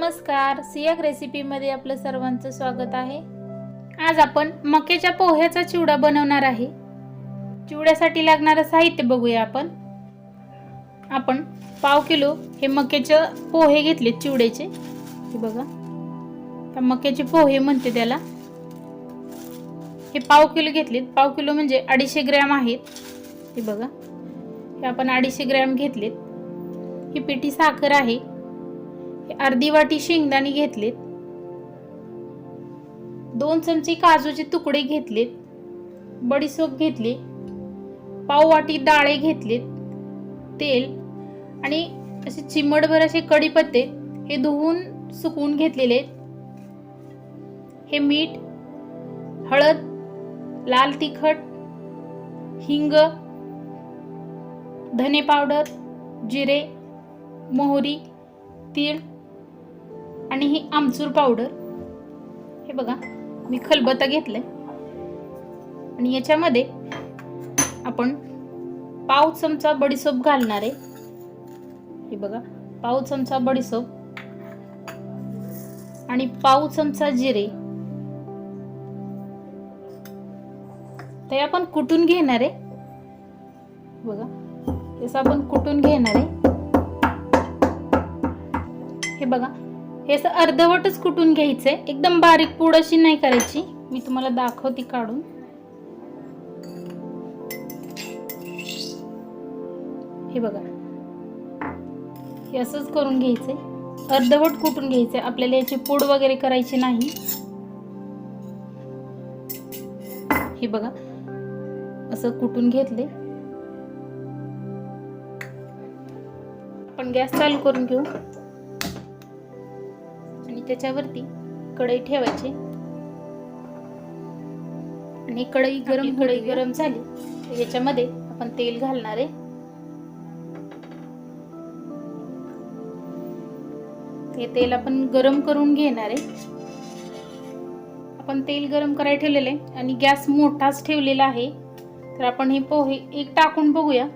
नमस्कार. सियाक रेसिपीमध्ये आपलं सर्वांचं स्वागत आहे. आज आपण मक्याच्या पोह्याचा चिवडा बनवणार आहे. चिवड्यासाठी लागणारं साहित्य बघूया आपण. आपण पाव किलो हे मक्याचे पोहे घेतले चिवड्याचे. हे बघा. त्या मक्याचे पोहे म्हणते त्याला. हे पाव किलो घेतलेत. पाव किलो म्हणजे अडीचशे ग्रॅम आहेत. हे बघा. हे आपण अडीचशे ग्रॅम घेतलेत. ही पिठी साखर आहे. अर्धी वाटी शेंगदाणे घेतलेत. दोन चमचे काजूचे तुकडे घेतलेत. बडीसोप घेतली. पाव वाटी डाळे घेतलेत. तेल आणि असे चिमडभर असे कढीपत्ते हे धुवून सुकवून घेतलेले आहेत. हे मीठ हळद लाल तिखट हिंग धने पावडर जिरे मोहरी तीळ आणि ही आमचूर पावडर हे बघा मी खलबत्ता घेतलंय. आणि याच्यामध्ये आपण पाव चमचा बडीसोप घालणार आहे. हे बघा पाव चमचा बडीसोप आणि पाव चमचा जिरे. ते आपण कुटून घेणार आहे. बघा तसं आपण कुटून घेणार आहे. हे बघा हे असं अर्धवटच कुटून घ्यायचंय? एकदम बारीक पूड अशी नाही करायची. मी तुम्हाला दाखवते काढून. हे बघा. हे असंच करून घ्यायचंय. अर्धवट कुटून घ्यायचंय? आपल्याला याची पूड वगैरे करायची नाही. हे बघा. असं कुटून घेतले? आपण गॅस चालू करून घेऊ. त्याच्यावरती कढई ठेवायची. आणि कढई गरम कढई गरम झाली. याच्यामध्ये आपण तेल घालणार आहे. हे तेल आपण गरम करून घेणार आहे. आपण तेल गरम करायला ठेवलेलं आहे आणि गॅस मोठाच ठेवलेला आहे. तर आपण हे पोहे एक टाकून बघूया.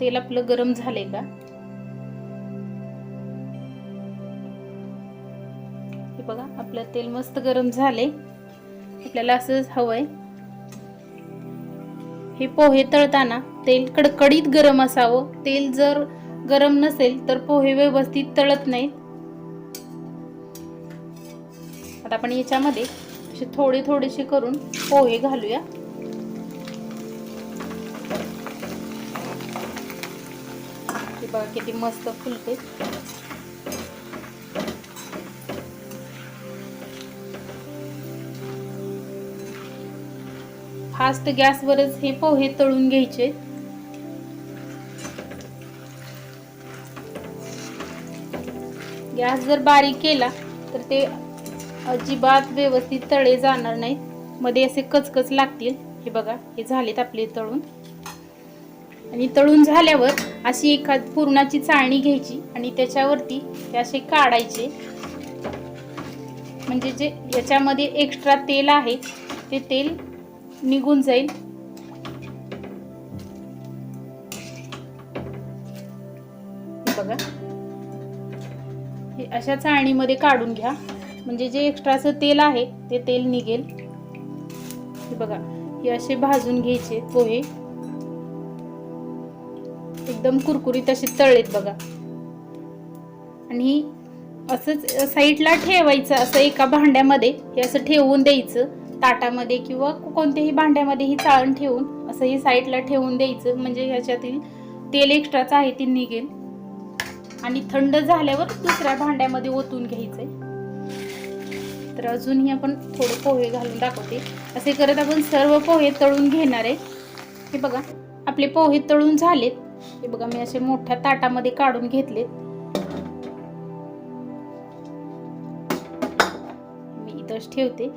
तेल आपलं गरम झालंय का? बघा आपलं तेल मस्त गरम झाले आपल्याला असंच हवंय. हे पोहे तळताना तेल कडकडीत गरम असावं. तेल जर गरम नसेल तर पोहे व्यवस्थित तळत नाहीत. आता आपण याच्यामध्ये असे थोडे थोडेसे करून पोहे घालूया. बघा किती मस्त फुलते फास्ट गॅसवरच हे पोहे तळून घ्यायचे. गॅस जर बारीक केला तर ते अजिबात व्यवस्थित तळे जाणार नाहीत. मध्ये असे कचकच लागतील. हे बघा हे झालेत आपले तळून. आणि तळून झाल्यावर अशी एखाद पुरणाची चाळणी घ्यायची आणि त्याच्यावरती ते असे काढायचे. म्हणजे जे याच्यामध्ये एक्स्ट्रा तेल आहे ते तेल निघून जाईल. बघा. हे अशा चाळणीमध्ये काढून घ्या. म्हणजे जे एक्स्ट्राचं तेल आहे ते तेल निघेल. हे बघा. हे असे भाजून घ्यायचे पोहे. एकदम कुरकुरीत असे तळलेत बघा. आणि असंच साईडला ठेवायचं असं एका भांड्यामध्ये. हे असं ठेवून द्यायचं. ताटामध्ये किंवा कोणत्याही भांड्यामध्ये ही चाळण ठेवून असं ही साईडला ठेवून द्यायचं. म्हणजे ह्याच्यातील तेल एक्स्ट्राचं आहे ते निघेल. आणि थंड झाल्यावर दुसऱ्या भांड्यामध्ये ओतून घ्यायचंय. तर अजूनही आपण थोडे पोहे घालून दाखवते. असे करत आपण सर्व पोहे तळून घेणार आहे. हे बघा आपले पोहे तळून झालेत. हे बघा मी असे मोठ्या ताटामध्ये काढून घेतलेत. मी इथंच ठेवते.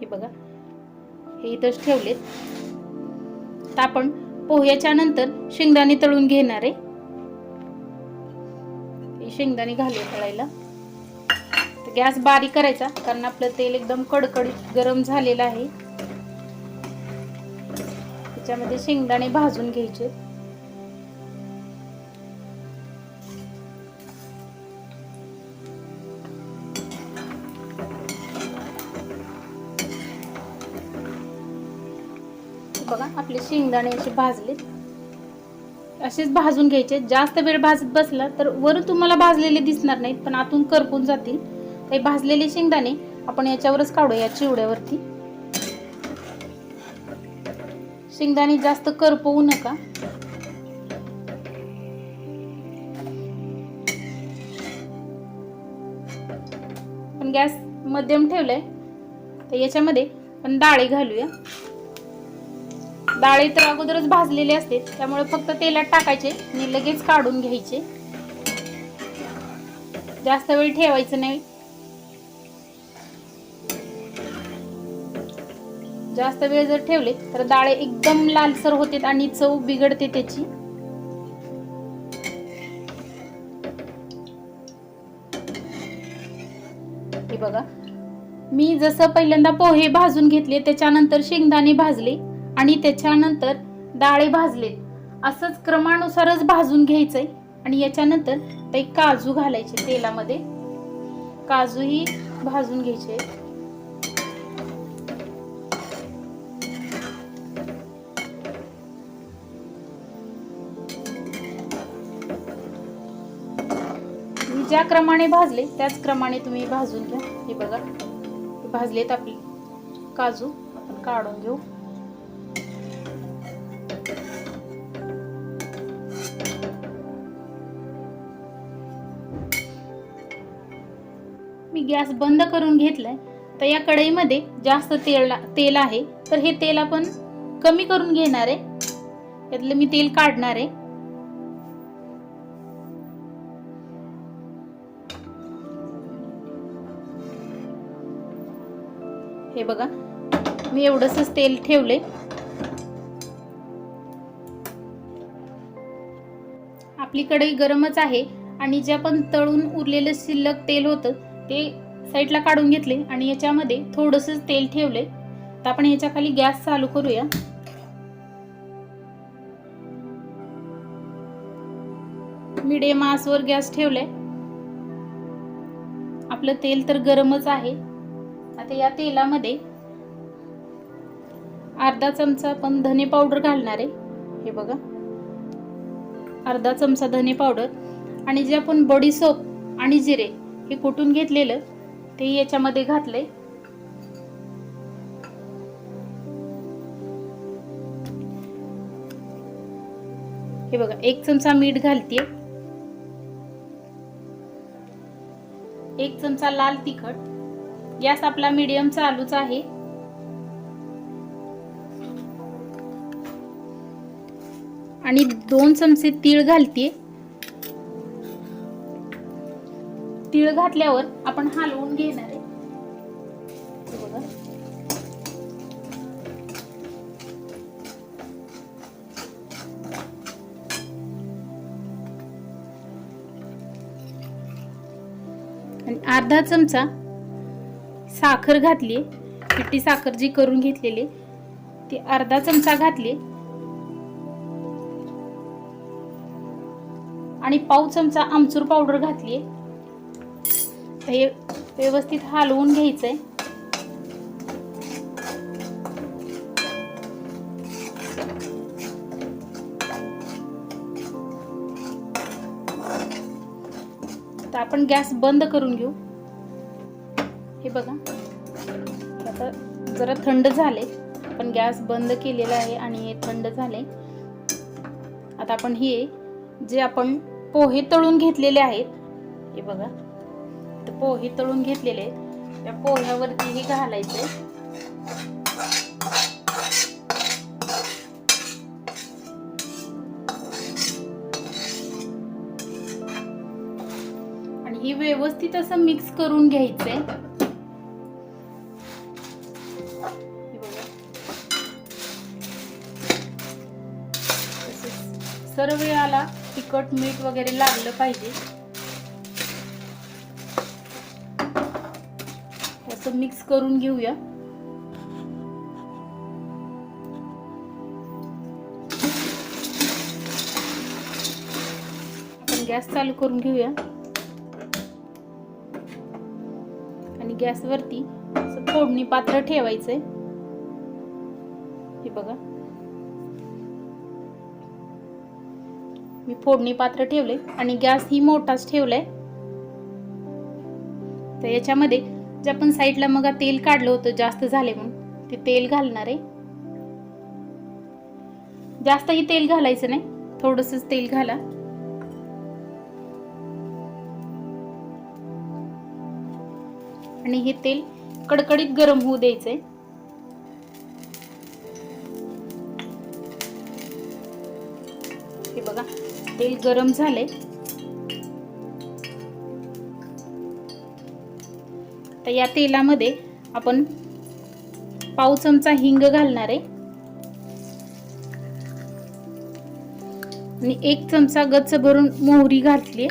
हे बघा. हे इथंच ठेवलेत. तर आपण पोह्याच्या नंतर शेंगदाणे तळून घेणार आहे. शेंगदाणे घालूया तळायला. गॅस बारीक करायचा कारण आपलं तेल एकदम कडकडीत गरम झालेलं आहे. त्याच्यामध्ये शेंगदाणे भाजून घ्यायचे. बघा आपले शेंगदाणे असे भाजले असेच भाजून घ्यायचे. जास्त वेळ भाजत बसला तर वरून तुम्हाला भाजलेले दिसणार नाहीत पण आतून करपून जातील. काही भाजलेले शेंगदाणे आपण याच्यावरच काढू या चिवड्यावरती. शेंगदाणे जास्त करपवू नका. पण गॅस मध्यम ठेवलाय. तर याच्यामध्ये पण डाळी घालूया. डाळी तर अगोदरच भाजलेले असते त्यामुळे फक्त तेलात टाकायचे आणि लगेच काढून घ्यायचे. जास्त वेळ ठेवायचं नाही. जास्त वेळ जर ठेवले तर डाळे एकदम लालसर होते आणि चव बिघडते त्याची. हे बघा. मी जसं पहिल्यांदा पोहे भाजून घेतले त्याच्यानंतर शेंगदाणे भाजले. आणि त्याच्यानंतर डाळे भाजले. असंच क्रमानुसारच भाजून घ्यायचंय. आणि याच्यानंतर ते काजू घालायचे तेलामध्ये. काजूही भाजून घ्यायचे. मी ज्या क्रमाने भाजले त्याच क्रमाने तुम्ही भाजून घ्या. हे बघा भाजलेत आपले काजू. आपण काढून घेऊ. गॅस बंद करून घेतलाय तर या कढईमध्ये जास्त तेल तेल आहे. तर हे तेल आपण कमी करून घेणार आहे. यातलं मी तेल काढणार आहे. हे बघा मी एवढंच तेल ठेवले आपली कढई गरमच आहे आणि जे आपण तळून उरलेलं शिल्लक तेल होतं ते साईडला काढून घेतले आणि याच्यामध्ये थोडंसं तेल ठेवले. तर आपण याच्याखाली गॅस चालू करूया. मिडियम आसवर गॅस ठेवलाय आपलं तेल तर गरमच आहे. आता या तेलामध्ये अर्धा चमचा पण धने पावडर घालणार आहे. हे बघा. अर्धा चमचा धने पावडर आणि जे आपण बडी सोप आणि जिरे हे कुटून घेतलेलं? ते याच्यामध्ये घातलंय. हे बघा एक चमचा मीठ घालते एक चमचा लाल तिखट. गॅस आपला मीडियम चालूच आहे. आणि दोन चमचे तीळ घालते तीळ घातल्यावर आपण हलवून घेणार आहे. बघा. आणि अर्धा चमचा साखर घातली पिठी साखर जी करून घेतलेली ती अर्धा चमचा घातली. आणि पाव चमचा आमचूर पावडर घातली हे व्यवस्थित हलवून घ्यायचंय. तर आपण गॅस बंद करून घेऊ. हे बघा. आता जरा थंड झाले. आपण गॅस बंद केलेला आहे आणि हे थंड झाले. आता आपण हे जे आपण पोहे तळून घेतलेले आहेत हे बघा. तर पोहे तळून घेतलेले. त्या पोह्यावरती हे घालायचे. आणि ही व्यवस्थित असं मिक्स करून घ्यायचंय सर्व याला तिखट मीठ वगैरे लागलं पाहिजे. असं मिक्स करून घेऊया. आपण गॅस चालू करून घेऊया. आणि गॅसवरती असं फोडणी पात्र ठेवायचंय. हे बघा. मी फोडणी पात्र ठेवले आणि गॅस ही मोठाच ठेवलाय. तर याच्यामध्ये जे आपण साईडला मग तेल काढलं होतं जास्त झाले म्हणून. ते तेल घालणार आहे. जास्तही तेल घालायचं नाही थोडंसंच तेल घाला. आणि हे तेल कडकडीत गरम होऊ द्यायचंय. हे बघा तेल गरम झालंय. तर या तेलामध्ये आपण पाव चमचा हिंग घालणार आहे. आणि एक चमचा गच्च भरून मोहरी घातली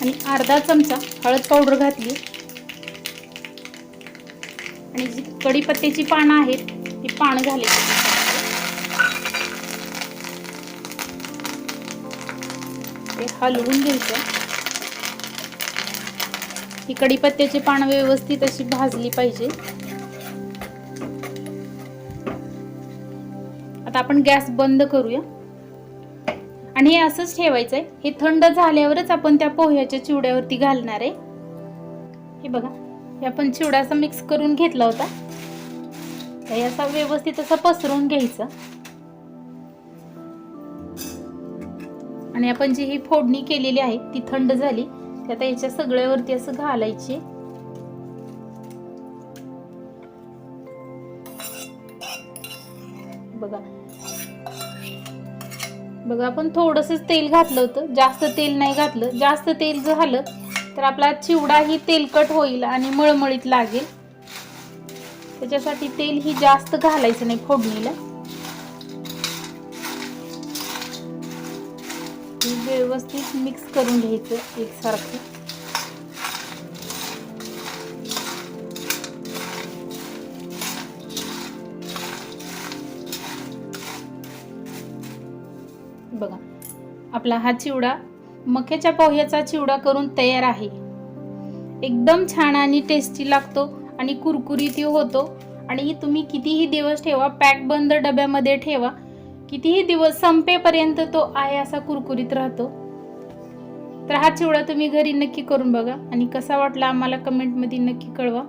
आणि अर्धा चमचा हळद पावडर घातली आणि जी कढीपत्त्याची पानं आहेत ती पानं झाली हलवून घ्यायचं. ही कडीपत्त्याची पानं व्यवस्थित अशी भाजली पाहिजे. आता आपण गॅस बंद करूया. आणि हे असंच ठेवायचंय. हे थंड झाल्यावरच आपण त्या पोह्याच्या चिवड्यावरती घालणार आहे. हे बघा हे आपण चिवडा असा मिक्स करून घेतला होता. तर असा व्यवस्थित असा पसरवून घ्यायचं. आणि आपण जी ही फोडणी केलेली आहे ती थंड झाली ती आता याच्या सगळ्यावरती असं घालायची. बघा. बघा आपण थोडंसंच तेल घातलं होतं. जास्त तेल नाही घातलं. जास्त तेल झालं तर आपला चिवडा ही तेलकट होईल आणि मळमळीत लागेल. त्याच्यासाठी तेल ही जास्त घालायचं नाही फोडणीला. व्यवस्थित मिक्स करून घ्यायचं एकसारखं. बघा आपला हा चिवडा मक्याच्या पोह्याचा चिवडा करून तयार आहे. एकदम छान आणि टेस्टी लागतो आणि कुरकुरीत होतो. आणि तुम्ही कितीही दिवस ठेवा पॅक बंद डब्यामध्ये ठेवा कितीही दिवस संपेपर्यंत तो आहे असा कुरकुरीत राहतो. तर हा चिवडा तुम्ही घरी नक्की करून बघा आणि कसा वाटला आम्हाला कमेंटमध्ये नक्की कळवा.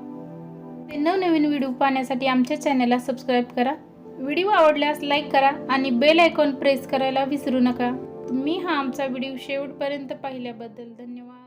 ते नवनवीन व्हिडिओ पाहण्यासाठी आमच्या चॅनलला सबस्क्राईब करा. व्हिडिओ आवडल्यास लाईक करा आणि बेल आयकॉन प्रेस करायला विसरू नका. तुम्ही हा आमचा व्हिडिओ शेवटपर्यंत पाहिल्याबद्दल धन्यवाद.